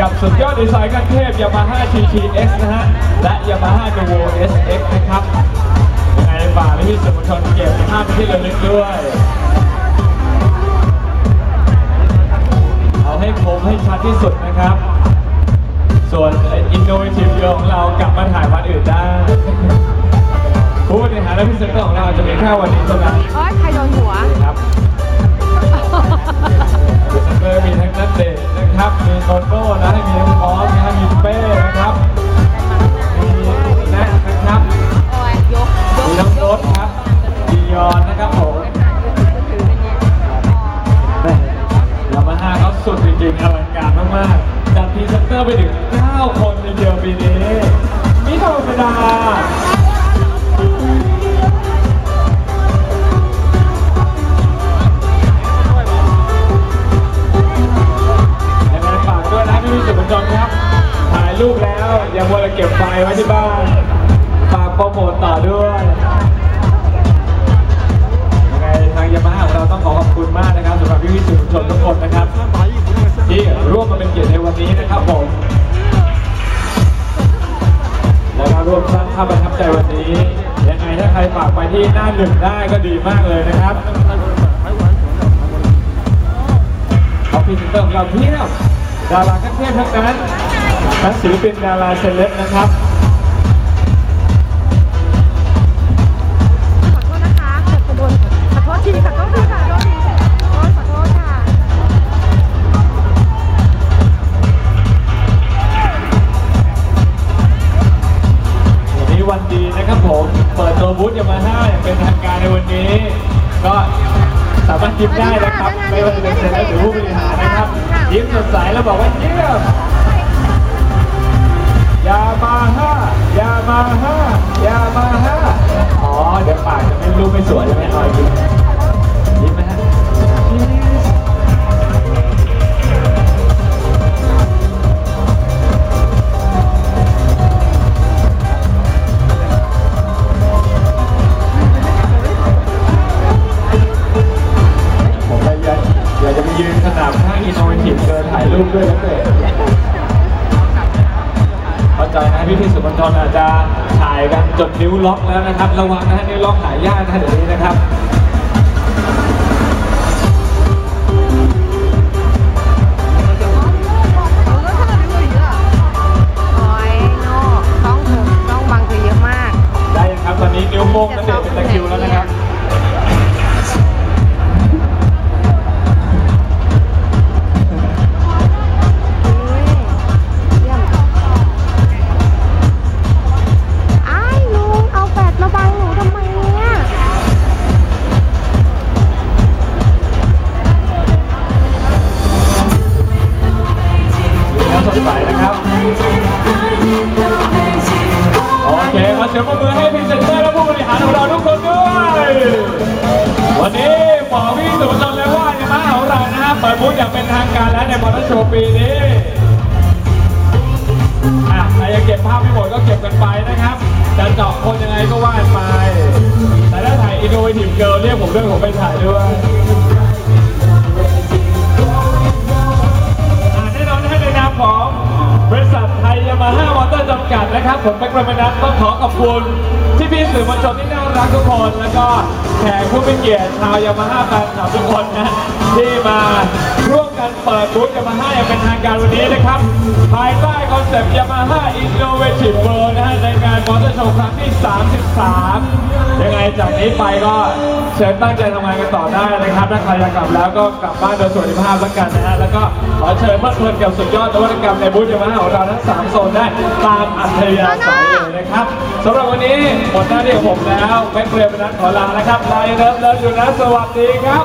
กับสุดยอดดีไซน์ขั้นเทพ Yamaha TTX นะฮะ และ Yamaha Nuvo SX นะครับยังไงฝากพี่ๆสื่อมวลชนเก็บภาพเป็นที่ระลึกด้วย เอาให้คมให้ชัดที่สุดนะครับ ส่วน Innovative Girl ของเรากลับมาถ่ายวันอื่นได้ผู้บริหารและพิเศษของเราจะมีแค่วันนี้เท่านั้นโอ๊ยใครโดนหัวครับ การมากๆจัดพรีเซนเตอร์ไปถึง 9 คนในเดียวปีนี้ไม่ธรรมดายังไงฝากด้วยนะพี่พี่สื่อมวลชนครับ ถ่ายรูปแล้วอย่ามัวแต่เก็บไฟไว้ที่บ้านฝากโปรโมทต่อด้วยยังไงทางยามาฮ่าของเราต้องขอขอบคุณ ก็ร่วางภาพประทับใจวันนี้ ยังไงถ้าใครฝากไปที่หน้าหนึ่งได้ก็ดีมากเลยนะครับเอาพิจิตรของเราเพียบดารากันเทพทั้งนั้นทั้งศิลปินดาราเซเลบนะครับ ยิ้มได้นะครับ ไม่ว่าจะเป็นเซเลบหรือผู้บริหารนะครับ ยิ้มสดใสแล้วบอกว่าเยี่ยมยามาฮ่ายามาฮ่ายามาฮ่าอ๋อเดี๋ยวปากจะไม่รู้ไม่สวยใช่ไหม พี่พี่สื่อมวลชนอาจจะถ่ายกันจนนิ้วล็อกแล้วนะครับ ระวังนะฮะนิ้วล็อกหายากนะเดี๋ยวนี้นะครับ ดใสนะครับโอเคขอเสียงปรบมือให้พรีเซนเตอร์และผู้บริหารของเราทุกคนด้วยวันนี้บอกพี่สื่อมวลชนเลยว่ายามาฮ่าของเรานะฮะเปิดบูธอย่างเป็นทางการแล้วในมอเตอร์โชว์ปีนี้อะใครจะเก็บภาพไม่หมดก็เก็บกันไปนะครับจะเจาะคนยังไงก็ว่าไปแต่ถ้าถ่ายอินโนเวทีฟเกิร์ลเรียกผมด้วยผมไปถ่ายด้วย นะครับผมเป็นประมนัทต้องขอขอบคุณที่พี่สื่อมวลชนที่น่ารักทุกคน แล้วก็แขกผู้มีเกียรติชาวยามาฮ่าแฟนคลับทุกคนนะที่มาร่วมกันเปิดบูธยามาฮ่าอย่างเป็นทางการวันนี้นะครับ ภายใต้คอนเซปต์ยามาฮ่าอินโนเวทีฟเวิร์นะฮะในานมอเตอร์โชว์ครั้งที่ 33 ยังไงจากนี้ไปก็เชิญตั้งใจทำงานกันต่อได้นะครับถ้าใครอยากกลับแล้วก็กลับบ้านโดยสวัสดิภาพแล้วกันนะฮะแล้วก็ขอเชิญเพลิดเพลินกับสุดยอดนวัตกรรมในบูธยามาฮ่าของเราทั้ง 3 โซนได้ตามอัธยาศัยเลยนะครับสำหรับวันนี้หมดหน้าที่ของผมแล้วแม็กเรียนนัทขอลานะครับไลน์เลิฟเลิฟอยู่นะสวัสดีครับ